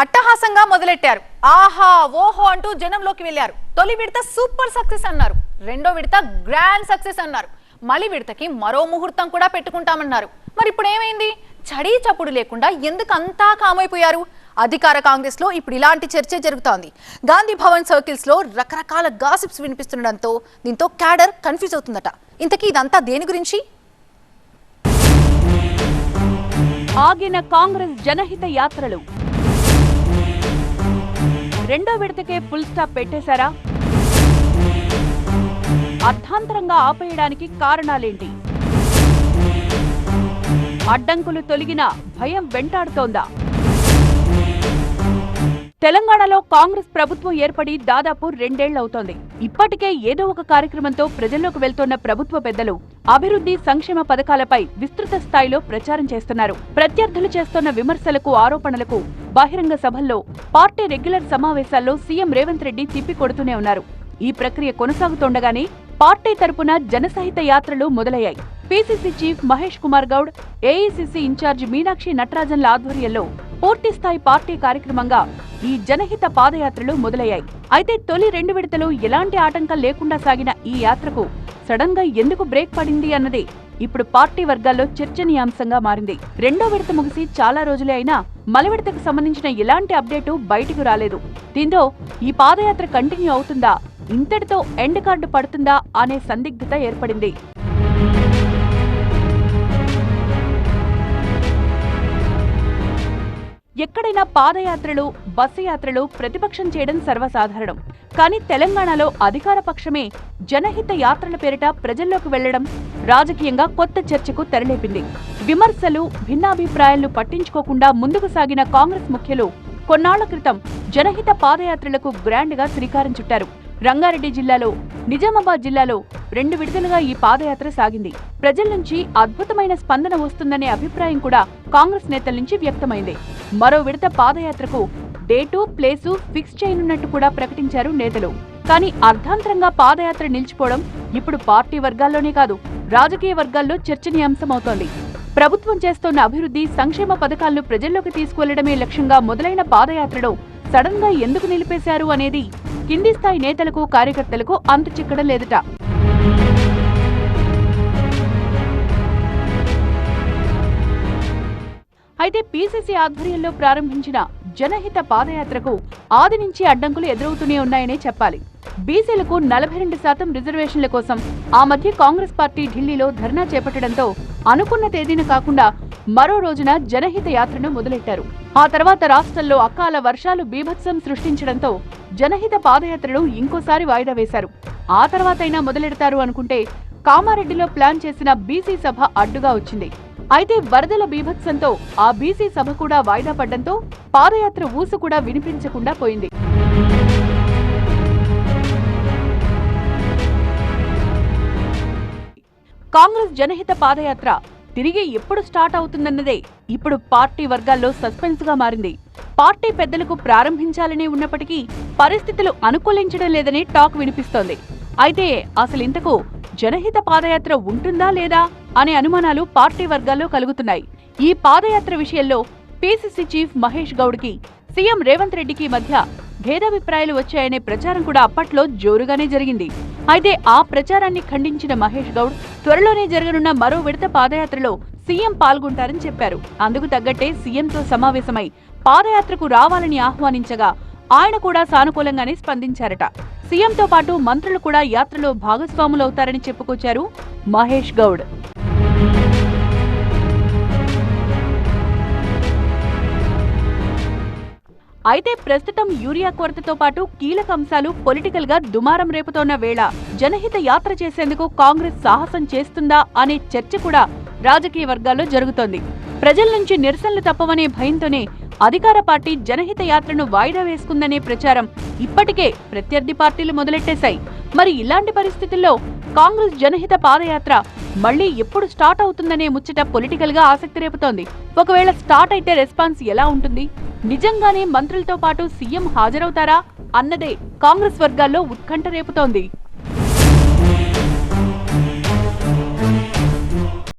అట్టహాసంగా మొదలెట్టారు. ఆహా ఓహో అంటూ జనంలోకి వెళ్ళారు తొలి విడత సూపర్ సక్సెస్ అన్నారు. రెండో విడత గ్రాండ్ సక్సెస్ అన్నారు. మలి విడతకి మరో ముహూర్తం కూడా పెట్టుకుంటామన్నారు. మరి ఇప్పుడు ఏమైంది చడీ చప్పుడు లేకుండా ఎందుకు అంతా కామైపోయారు? అధికార కాంగ్రెస్లో ఇప్పుడు ఇలాంటి చర్చ జరుగుతోంది. గాంధీ భవన్ సర్కిల్స్లో రకరకాల గాసిప్స్ వినిపిస్తుండడంతో దీంతో క్యాడర్ కన్ఫ్యూజ్ అవుతుందట. ఇంతకీ ఇదంతా దేని గురించి? ఆగిన కాంగ్రెస్ జనహిత యాత్రలు. రెండో విడతకే ఫుల్ స్టాప్ పెట్టేశారా? అర్థాంతరంగా ఆపేయడానికి కారణాలేంటి? అడ్డంకులు తొలగిన భయం వెంటాడుతోందా? తెలంగాణలో కాంగ్రెస్ ప్రభుత్వం ఏర్పడి దాదాపు రెండేళ్ళవుతోంది. ఇప్పటికే ఏదో ఒక కార్యక్రమంతో ప్రజల్లోకి వెళ్తోన్న ప్రభుత్వ పెద్దలు అభివృద్ధి సంక్షేమ పథకాలపై విస్తృత స్థాయిలో ప్రచారం చేస్తున్నారు. ప్రత్యర్థులు చేస్తున్న విమర్శలకు ఆరోపణలకు బహిరంగ సభల్లో పార్టీ రెగ్యులర్ సమావేశాల్లో సీఎం రేవంత్ రెడ్డి తిప్పికొడుతూనే ఉన్నారు. ఈ ప్రక్రియ కొనసాగుతుండగానే పార్టీ తరపున జనసహిత యాత్రలు మొదలయ్యాయి. PCC chief Mahesh Kumar Goud AICC incharge Meenakshi నటరాజన్ల ఆధ్వర్యంలో పూర్తిస్థాయి పార్టీ కార్యక్రమంగా ఈ జనహిత పాదయాత్రలు మొదలయ్యాయి. అయితే తొలి రెండు విడతలు ఎలాంటి ఆటంకం లేకుండా సాగిన ఈ యాత్రకు సడన్గా ఎందుకు బ్రేక్ పడింది అన్నది ఇప్పుడు పార్టీ వర్గాల్లో చర్చనీయాంశంగా మారింది. రెండో విడత ముగిసి చాలా రోజులే అయినా మలవిడతకు సంబంధించిన ఎలాంటి అప్డేటు బయటకు రాలేదు. దీంతో ఈ పాదయాత్ర కంటిన్యూ అవుతుందా? ఇంతటితో ఎండ్ కార్డు పడుతుందా? అనే సందిగ్ధత ఏర్పడింది. ఎక్కడైనా పాదయాత్రలు బస్సు యాత్రలు ప్రతిపక్షం చేయడం సర్వసాధారణం. కానీ తెలంగాణలో అధికార పక్షమే జనహిత యాత్రల పేరిట ప్రజల్లోకి వెళ్ళడం రాజకీయంగా కొత్త చర్చకు తెరలేపింది. విమర్శలు భిన్నాభిప్రాయాలను పట్టించుకోకుండా ముందుకు సాగిన కాంగ్రెస్ ముఖ్యులు కొన్నాళ్ళ క్రితం జనహిత పాదయాత్రలకు గ్రాండ్గా శ్రీకారం చుట్టారు. రంగారెడ్డి జిల్లాలో నిజామాబాద్ జిల్లాలో రెండు విడతలుగా ఈ పాదయాత్ర సాగింది. ప్రజల నుంచి అద్భుతమైన స్పందన వస్తుందనే అభిప్రాయం కూడా కాంగ్రెస్ నేతల నుంచి వ్యక్తమైంది. మరో విడత పాదయాత్రకు డేటు ప్లేసు ఫిక్స్ చేయనున్నట్టు కూడా ప్రకటించారు నేతలు. కానీ అర్ధాంతరంగా పాదయాత్ర నిలిచిపోవడం ఇప్పుడు పార్టీ వర్గాల్లోనే కాదు రాజకీయ వర్గాల్లో చర్చనీయాంశమవుతోంది. ప్రభుత్వం చేస్తోన్న అభివృద్ధి సంక్షేమ పథకాలను ప్రజల్లోకి తీసుకువెళ్ళడమే లక్ష్యంగా మొదలైన పాదయాత్రలో సడన్గా ఎందుకు నిలిపేశారు అనేది కింది స్థాయి నేతలకు కార్యకర్తలకు అంత చిక్కడం లేదట. అయితే పీసీసీ ఆధ్వర్యంలో ప్రారంభించిన జనహిత పాదయాత్రకు ఆది నుంచి అడ్డంకులు ఎదురవుతూనే ఉన్నాయనే చెప్పాలి. బీసీలకు నలభై రెండు శాతం రిజర్వేషన్ల కోసం ఆ మధ్య కాంగ్రెస్ పార్టీ ఢిల్లీలో ధర్నా చేపట్టడంతో అనుకున్న తేదీన కాకుండా మరో రోజున జనహిత యాత్రను మొదలెట్టారు. ఆ తర్వాత రాష్ట్రంలో అకాల వర్షాలు బీభత్సం సృష్టించడంతో జనహిత పాదయాత్రను ఇంకోసారి వాయిదా వేశారు. ఆ తర్వాతైనా మొదలెడతారు అనుకుంటే కామారెడ్డిలో ప్లాన్ చేసిన బీసీ సభ అడ్డుగా వచ్చింది. అయితే వరదల బీభత్సంతో ఆ బీసీ సభ కూడా వాయిదా పడ్డంతో పాదయాత్ర ఊసు కూడా వినిపించకుండా పోయింది. కాంగ్రెస్ జనహిత పాదయాత్ర తిరిగి ఎప్పుడు స్టార్ట్ అవుతుందన్నదే ఇప్పుడు పార్టీ వర్గాల్లో సస్పెన్స్గా మారింది. పార్టీ పెద్దలకు ప్రారంభించాలనే ఉన్నప్పటికీ పరిస్థితులు అనుకూలించడం లేదని టాక్ వినిపిస్తోంది. అయితే అసలు ఇంతకు జనహిత పాదయాత్ర ఉంటుందా లేదా అనే అనుమానాలు పార్టీ వర్గాల్లో కలుగుతున్నాయి. ఈ పాదయాత్ర విషయంలో పీసీసీ చీఫ్ మహేష్ గౌడ్కి సీఎం రేవంత్ రెడ్డికి మధ్య భేదాభిప్రాయాలు వచ్చాయనే ప్రచారం కూడా అప్పట్లో జోరుగానే జరిగింది. అయితే ఆ ప్రచారాన్ని ఖండించిన మహేష్ గౌడ్ త్వరలోనే జరగనున్న మరో విడత పాదయాత్రలో సీఎం పాల్గొంటారని చెప్పారు. అందుకు తగ్గట్టే సీఎంతో సమావేశమై పాదయాత్రకు రావాలని ఆహ్వానించగా ఆయన కూడా సానుకూలంగానే స్పందించారట. సీఎంతో పాటు మంత్రులు కూడా యాత్రలో భాగస్వాములవుతారని చెప్పుకొచ్చారు మహేష్ గౌడ్. అయితే ప్రస్తుతం యూరియా కొరతతో పాటు కీలక అంశాలు పొలిటికల్గా దుమారం రేపుతోన్న వేళ జనహిత యాత్ర చేసేందుకు కాంగ్రెస్ సాహసం చేస్తుందా అనే చర్చ కూడా రాజకీయ వర్గాల్లో జరుగుతోంది. ప్రజల నుంచి నిరసనలు తప్పవనే భయంతోనే అధికార పార్టీ జనహిత యాత్రను వాయిదా వేసుకుందనే ప్రచారం ఇప్పటికే ప్రత్యర్థి పార్టీలు మొదలెట్టేశాయి. మరి ఇలాంటి పరిస్థితుల్లో కాంగ్రెస్ జనహిత పాదయాత్ర మళ్ళీ ఎప్పుడు స్టార్ట్ అవుతుందనే ముచ్చట పొలిటికల్గా ఆసక్తి రేపుతోంది. ఒకవేళ స్టార్ట్ అయితే రెస్పాన్స్ ఎలా ఉంటుంది? నిజంగానే మంత్రులతో పాటు సీఎం హాజరవుతారా? అన్నదే కాంగ్రెస్ వర్గాల్లో ఉత్కంఠ రేపుతోంది.